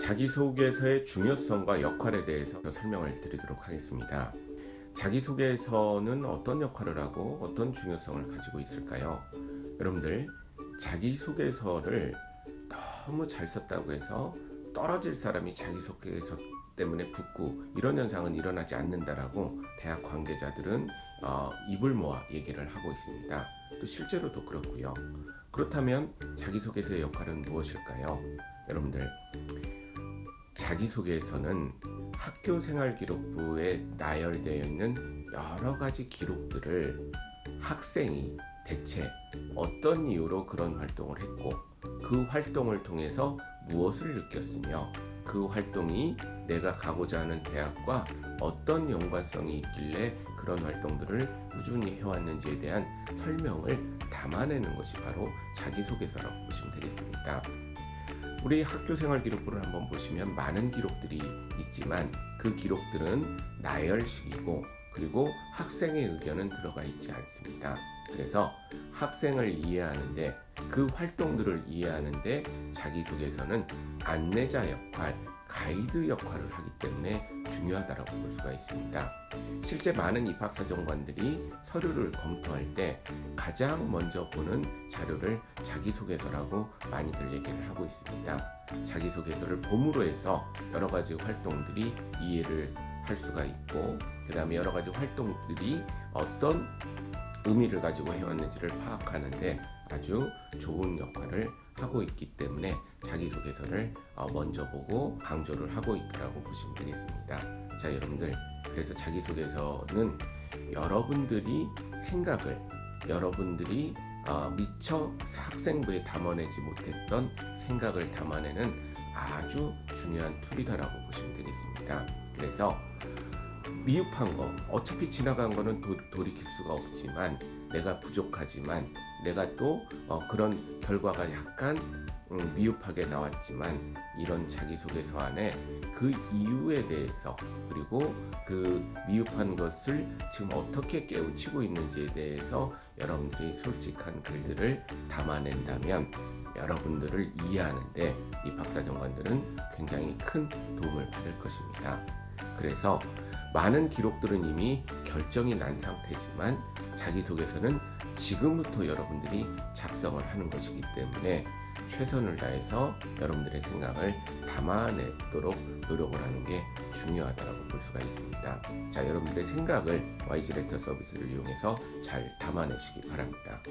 자기소개서의 중요성과 역할에 대해서 설명을 드리도록 하겠습니다. 자기소개서는 어떤 역할을 하고 어떤 중요성을 가지고 있을까요? 여러분들, 자기소개서를 너무 잘 썼다고 해서 떨어질 사람이 자기소개서 때문에 붙고 이런 현상은 일어나지 않는다라고 대학 관계자들은 어, 입을 모아 얘기를 하고 있습니다. 또 실제로도 그렇고요. 그렇다면 자기소개서의 역할은 무엇일까요? 여러분들 자기소개서는 학교생활기록부에 나열되어 있는 여러 가지 기록들을 학생이 대체 어떤 이유로 그런 활동을 했고 그 활동을 통해서 무엇을 느꼈으며 그 활동이 내가 가고자 하는 대학과 어떤 연관성이 있길래 그런 활동들을 꾸준히 해왔는지에 대한 설명을 담아내는 것이 바로 자기소개서라고 보시면 되겠습니다. 우리 학교 생활 기록부를 한번 보시면 많은 기록들이 있지만 그 기록들은 나열식이고 그리고 학생의 의견은 들어가 있지 않습니다. 그래서 학생을 이해하는데 그 활동들을 이해하는데 자기소개서는 안내자 역할, 가이드 역할을 하기 때문에 중요하다고 볼 수가 있습니다. 실제 많은 입학사정관들이 서류를 검토할 때 가장 먼저 보는 자료를 자기소개서라고 많이들 얘기를 하고 있습니다. 자기소개서를 봄으로 해서 여러 가지 활동들이 이해를 할 수가 있고 그 다음에 여러 가지 활동들이 어떤 의미를 가지고 해왔는지를 파악하는데 아주 좋은 역할을 하고 있기 때문에 자기소개서를 어, 먼저 보고 강조를 하고 있다고 보시면 되겠습니다. 자, 여러분들. 그래서 자기소개서는 여러분들이 생각을 여러분들이 어, 미처 학생부에 담아내지 못했던 생각을 담아내는 아주 중요한 툴이다라고 보시면 되겠습니다. 그래서 미흡한 거 어차피 지나간 거는 도, 돌이킬 수가 없지만 내가 부족하지만 내가 또 어, 그런 결과가 약간 음, 미흡하게 나왔지만 이런 자기소개서 안에 그 이유에 대해서 그리고 그 미흡한 것을 지금 어떻게 깨우치고 있는지에 대해서 여러분들이 솔직한 글들을 담아낸다면 여러분들을 이해하는데 이 박사정관들은 굉장히 큰 도움을 받을 것입니다. 그래서 많은 기록들은 이미 결정이 난 상태지만 자기소개서는 지금부터 여러분들이 작성을 하는 것이기 때문에 최선을 다해서 여러분들의 생각을 담아내도록 노력을 하는 게 중요하다고 볼 수가 있습니다. 자, 여러분들의 생각을 YG 레터 서비스를 이용해서 잘 담아내시기 바랍니다.